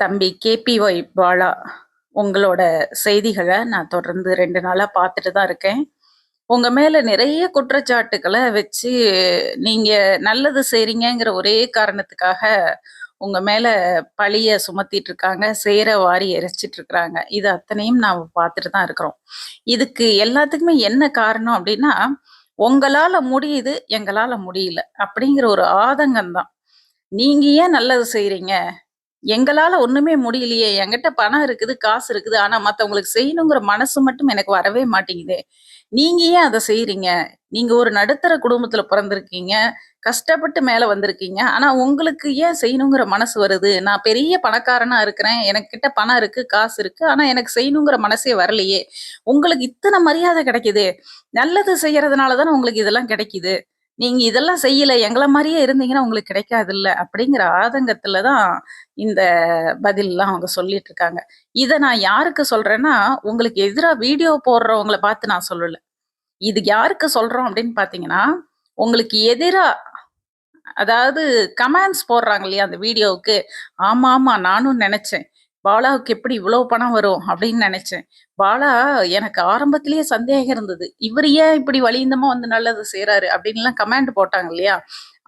தம்பி கேபிஒய் பாலா உங்களோட செய்திகளை நான் தொடர்ந்து ரெண்டு நாளாக பார்த்துட்டு தான் இருக்கேன். உங்கள் மேலே நிறைய குற்றச்சாட்டுக்களை வச்சு நீங்கள் நல்லது செய்கிறீங்கிற ஒரே காரணத்துக்காக உங்கள் மேலே பழிய சுமத்திட்டு இருக்காங்க சேர வாரி எரிச்சிட்டு இருக்கிறாங்க இது அத்தனையும் நாம் பார்த்துட்டு தான் இருக்கிறோம். இதுக்கு எல்லாத்துக்குமே என்ன காரணம் அப்படின்னா உங்களால் முடியுது எங்களால் முடியல அப்படிங்கிற ஒரு ஆதங்கம் தான் நீங்கள் ஏன் நல்லது செய்கிறீங்க எங்களால ஒண்ணுமே முடியலையே. என்கிட்ட பணம் இருக்குது காசு இருக்குது. ஆனா மத்தவங்களுக்கு செய்யணுங்கிற மனசு மட்டும் எனக்கு வரவே மாட்டேங்குது. நீங்க ஏன் அதை செய்யறீங்க? நீங்க ஒரு நடுத்தர குடும்பத்துல பிறந்திருக்கீங்க. கஷ்டப்பட்டு மேல வந்திருக்கீங்க. ஆனா உங்களுக்கு ஏன் செய்யணுங்கிற மனசு வருது? நான் பெரிய பணக்காரனா இருக்கிறேன். எனக்கு கிட்ட பணம் இருக்கு காசு இருக்கு. ஆனா எனக்கு செய்யணுங்கிற மனசே வரலையே. உங்களுக்கு இத்தனை மரியாதை கிடைக்குது. நல்லது செய்யறதுனால தானே உங்களுக்கு இதெல்லாம் கிடைக்குது. நீங்க இதெல்லாம் செய்யல எங்களை மாதிரியே இருந்தீங்கன்னா உங்களுக்கு கிடைக்காது இல்ல அப்படிங்கிற ஆதங்கத்துல தான் இந்த பதில்லாம் அவங்க சொல்லிட்டு இருக்காங்க. இதை நான் யாருக்கு சொல்றேன்னா உங்களுக்கு எதிராக வீடியோ போடுறவங்கள பார்த்து நான் சொல்லல. இது யாருக்கு சொல்றோம் அப்படின்னு பாத்தீங்கன்னா உங்களுக்கு எதிரா அதாவது கமெண்ட்ஸ் போடுறாங்க இல்லையா அந்த வீடியோவுக்கு? ஆமா ஆமா நானும் நினைச்சேன். பாலாவுக்கு எப்படி இவ்வளவு பணம் வரும் அப்படின்னு நினைச்சேன். பாலா எனக்கு ஆரம்பத்திலேயே சந்தேகம் இருந்தது. இவர் ஏன் இப்படி வலிந்தமா வந்து நல்லது செய்யறாரு அப்படின்லாம் கமெண்ட் போட்டாங்க இல்லையா?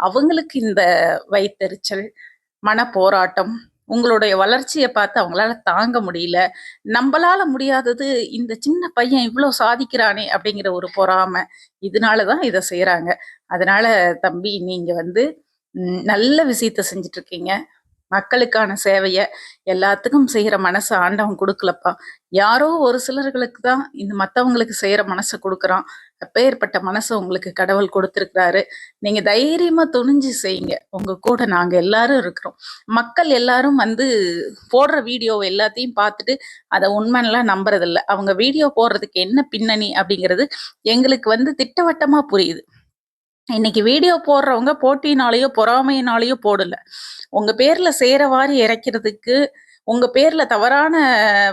அவங்களுக்கு இந்த வயித்தெரிச்சல் மன போராட்டம் உங்களுடைய வளர்ச்சியை பார்த்து அவங்களால தாங்க முடியல. நம்மளால முடியாதது இந்த சின்ன பையன் இவ்வளோ சாதிக்கிறானே அப்படிங்கிற ஒரு பொறாமை. இதனாலதான் இதை செய்கிறாங்க அதனால தம்பி நீங்க வந்து நல்ல விஷயத்த செஞ்சுட்டு இருக்கீங்க. மக்களுக்கான சேவைய எல்லாத்துக்கும் செய்யற மனசை ஆண்டவன் கொடுக்கலப்பா. யாரோ ஒரு சிலர்களுக்கு தான் இந்த மத்தவங்களுக்கு செய்யற மனசை கொடுக்குறான். அப்பேற்பட்ட மனசை உங்களுக்கு கடவுள் கொடுத்துருக்கிறாரு. நீங்க தைரியமா துணிஞ்சு செய்யுங்க. உங்க கூட நாங்க எல்லாரும் இருக்கிறோம். மக்கள் எல்லாரும் வந்து போடுற வீடியோ எல்லாத்தையும் பார்த்துட்டு அதை உண்மைலாம் நம்புறதில்ல. அவங்க வீடியோ போடுறதுக்கு என்ன பின்னணி அப்படிங்கிறது எங்களுக்கு வந்து திட்டவட்டமா புரியுது. இன்னைக்கு வீடியோ போடுறவங்க போட்டினாலேயோ பொறாமையினாலேயோ போடல. உங்க பேர்ல சேரவாரி இறைக்கிறதுக்கு உங்க பேர்ல தவறான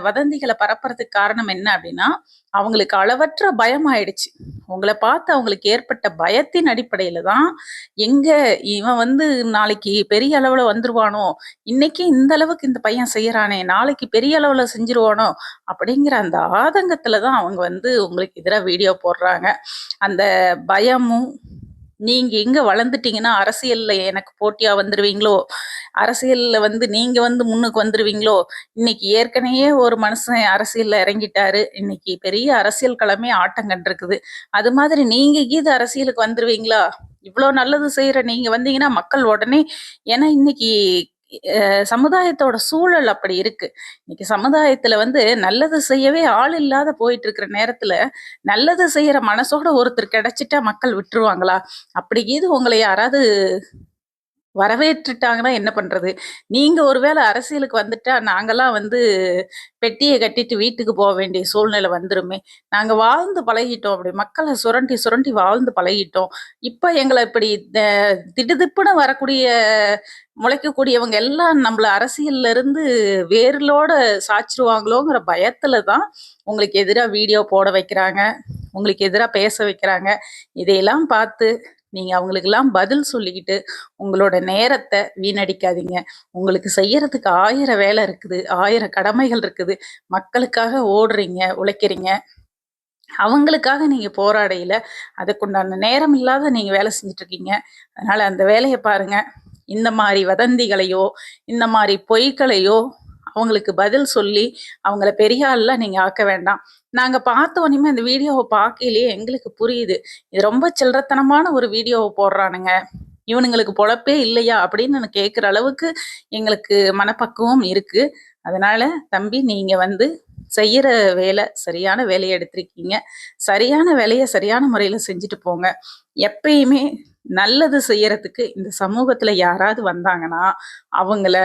வதந்திகளை பரப்புறதுக்கு காரணம் என்ன அப்படின்னா அவங்களுக்கு அளவற்ற பயம் ஆயிடுச்சு. உங்களை பார்த்து அவங்களுக்கு ஏற்பட்ட பயத்தின் அடிப்படையில தான் எங்க இவன் வந்து நாளைக்கு பெரிய அளவுல வந்துருவானோ இன்னைக்கு இந்த அளவுக்கு இந்த பையன் செய்யறானே நாளைக்கு பெரிய அளவுல செஞ்சிருவானோ அப்படிங்கிற அந்த ஆதங்கத்துல தான் அவங்க வந்து உங்களுக்கு எதிராக வீடியோ போடுறாங்க. அந்த பயமும் நீங்க எங்க வளர்ந்துட்டீங்கன்னா அரசியல்ல எனக்கு போட்டியா வந்துருவீங்களோ? அரசியல்ல வந்து நீங்க வந்து முன்னுக்கு வந்துருவீங்களோ? இன்னைக்கு ஏற்கனவே ஒரு மனுஷன் அரசியல்ல இறங்கிட்டாரு. இன்னைக்கு பெரிய அரசியல் களமே ஆட்டம் கண்டிருக்குது. அது மாதிரி நீங்க கீது அரசியலுக்கு வந்துருவீங்களா? இவ்வளோ நல்லது செய்யற நீங்க வந்தீங்கன்னா மக்கள் உடனே ஏன்னா இன்னைக்கு சமுதாயத்தோட சூழல் அப்படி இருக்கு. இன்னைக்கு சமுதாயத்துல வந்து நல்லது செய்யவே ஆள் இல்லாத போயிட்டு இருக்கிற நேரத்துல நல்லது செய்யற மனசோட ஒருத்தர் கிடைச்சிட்டா மக்கள் விட்டுருவாங்களா? அப்படி இது உங்களை யாராவது வரவேற்றுட்டாங்கன்னா என்ன பண்றது? நீங்க ஒருவேளை அரசியலுக்கு வந்துட்டா நாங்கெல்லாம் வந்து பெட்டியை கட்டிட்டு வீட்டுக்கு போக வேண்டிய சூழ்நிலை வந்துருமே. நாங்க வாழ்ந்து பழகிட்டோம் அப்படி. மக்களை சுரண்டி சுரண்டி வாழ்ந்து பழகிட்டோம். இப்ப எங்களை இப்படி த- திடுதிப்புன்னு வரக்கூடிய முளைக்கக்கூடியவங்க எல்லாம் நம்மள அரசியல்ல இருந்து வேர்லோட சாச்சிருவாங்களோங்கிற பயத்துல தான் உங்களுக்கு எதிராக வீடியோ போட வைக்கிறாங்க. உங்களுக்கு எதிராக பேச வைக்கிறாங்க. இதையெல்லாம் பார்த்து நீங்கள் அவங்களுக்கெல்லாம் பதில் சொல்லிக்கிட்டு உங்களோட நேரத்தை வீணடிக்காதீங்க. உங்களுக்கு செய்யறதுக்கு ஆயிரம் வேலை இருக்குது ஆயிரம் கடமைகள் இருக்குது. மக்களுக்காக ஓடுறீங்க உழைக்கிறீங்க. அவங்களுக்காக நீங்கள் போராடையில் அதுக்குண்டான நேரம் இல்லாத நீங்கள் வேலை செஞ்சுட்டு இருக்கீங்க அந்த வேலையை பாருங்கள் இந்த மாதிரி வதந்திகளையோ இந்த மாதிரி பொய்களையோ அவங்களுக்கு பதில் சொல்லி அவங்கள பெரிய ஆள்லாம் நீங்க ஆக்க வேண்டாம். நாங்க பார்த்த உடனே அந்த வீடியோவை பார்க்கையிலேயே எங்களுக்கு புரியுது. இது ரொம்ப சில்லறத்தனமான ஒரு வீடியோவை போடுறானுங்க. இவனுங்களுக்கு பொழப்பே இல்லையா அப்படின்னு நான் கேட்குற அளவுக்கு எங்களுக்கு மனப்பக்குவம் இருக்கு. அதனால தம்பி நீங்க வந்து செய்யற வேலை சரியான வேலையை எடுத்திருக்கீங்க. சரியான வேலையை சரியான முறையில செஞ்சுட்டு போங்க. எப்பயுமே நல்லது செய்யறதுக்கு இந்த சமூகத்துல யாராவது வந்தாங்கன்னா அவங்கள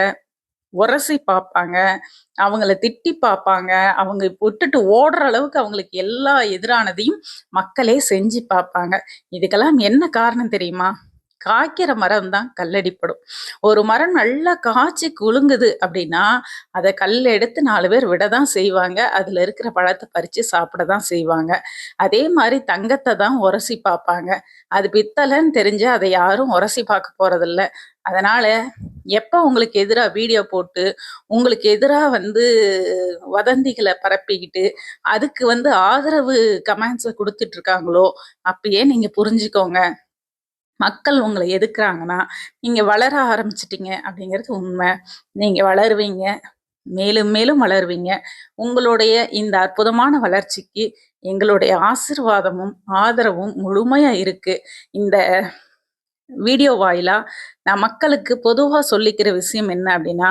உரசி பார்ப்பாங்க அவங்கள திட்டி பார்ப்பாங்க அவங்க விட்டுட்டு ஓடுற அளவுக்கு அவங்களுக்கு எல்லா எதிரானதையும் மக்களே செஞ்சு பார்ப்பாங்க இதுக்கெல்லாம் என்ன காரணம் தெரியுமா? காய்க்கிற மரம் தான் கல்லடிப்படும். ஒரு மரம் நல்லா காய்ச்சி குலுங்குது அப்படின்னா அதை கல் எடுத்து நாலு பேர் விட தான் செய்வாங்க. அதில் இருக்கிற பழத்தை பறித்து சாப்பிட தான் செய்வாங்க. அதே மாதிரி தங்கத்தை தான் உரசி பார்ப்பாங்க. அது பித்தளைன்னு தெரிஞ்சு அதை யாரும் உரசி பார்க்க போறதில்ல. அதனால எப்போ உங்களுக்கு எதிராக வீடியோ போட்டு உங்களுக்கு எதிராக வந்து வதந்திகளை பரப்பிக்கிட்டு அதுக்கு வந்து ஆதரவு கமெண்ட்ஸை கொடுத்துட்ருக்காங்களோ அப்பயே நீங்கள் புரிஞ்சுக்கோங்க. மக்கள் உங்களை எதுக்குறாங்கன்னா நீங்க வளர ஆரம்பிச்சிட்டீங்க அப்படிங்கிறது உண்மை. நீங்க வளருவீங்க மேலும் மேலும் வளருவீங்க. உங்களுடைய இந்த அற்புதமான வளர்ச்சிக்கு எங்களுடைய ஆசிர்வாதமும் ஆதரவும் முழுமையா இருக்கு. இந்த வீடியோ வாயிலாக நான் மக்களுக்கு பொதுவாக சொல்லிக்கிற விஷயம் என்ன அப்படின்னா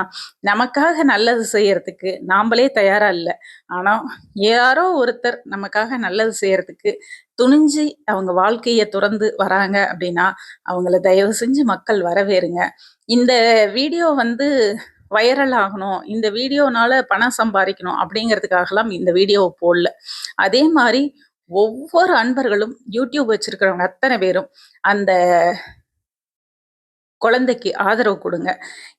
நமக்காக நல்லது செய்யறதுக்கு நாமளே தயாராக இல்லை. ஆனால் யாரோ ஒருத்தர் நமக்காக நல்லது செய்யறதுக்கு துணிஞ்சு அவங்க வாழ்க்கையை துறந்து வராங்க அப்படின்னா அவங்கள தயவு செஞ்சு மக்கள் வரவேறுங்க. இந்த வீடியோ வந்து வைரல் ஆகணும் இந்த வீடியோனால பணம் சம்பாதிக்கணும் அப்படிங்கிறதுக்காகலாம் இந்த வீடியோவை போடல. அதே மாதிரி ஒவ்வொரு அன்பர்களும் யூடியூப் வச்சிருக்கிறவங்க அத்தனை பேரும் அந்த குழந்தைக்கு ஆதரவு கொடுங்க.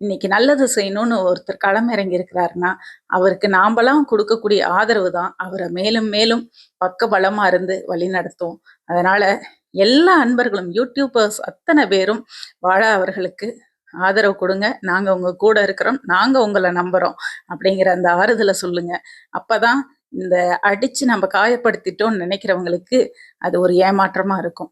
இன்னைக்கு நல்லது செய்யணும்னு ஒருத்தர் களமிறங்கி இருக்கிறாருன்னா அவருக்கு நாம்பலாம் கொடுக்கக்கூடிய ஆதரவு தான் அவரை மேலும் மேலும் பக்க பலமா இருந்து வழி நடத்தும். அதனால எல்லா அன்பர்களும் யூடியூபர்ஸ் அத்தனை பேரும் வாழ அவர்களுக்கு ஆதரவு கொடுங்க. நாங்க உங்க கூட இருக்கிறோம். நாங்க உங்களை நம்புறோம். அப்படிங்கிற அந்த ஆறுதலை சொல்லுங்க. அப்பதான் இந்த அடிச்சு நம்ம காயப்படுத்திட்டோம்னு நினைக்கிறவங்களுக்கு அது ஒரு ஏமாற்றமா இருக்கும்.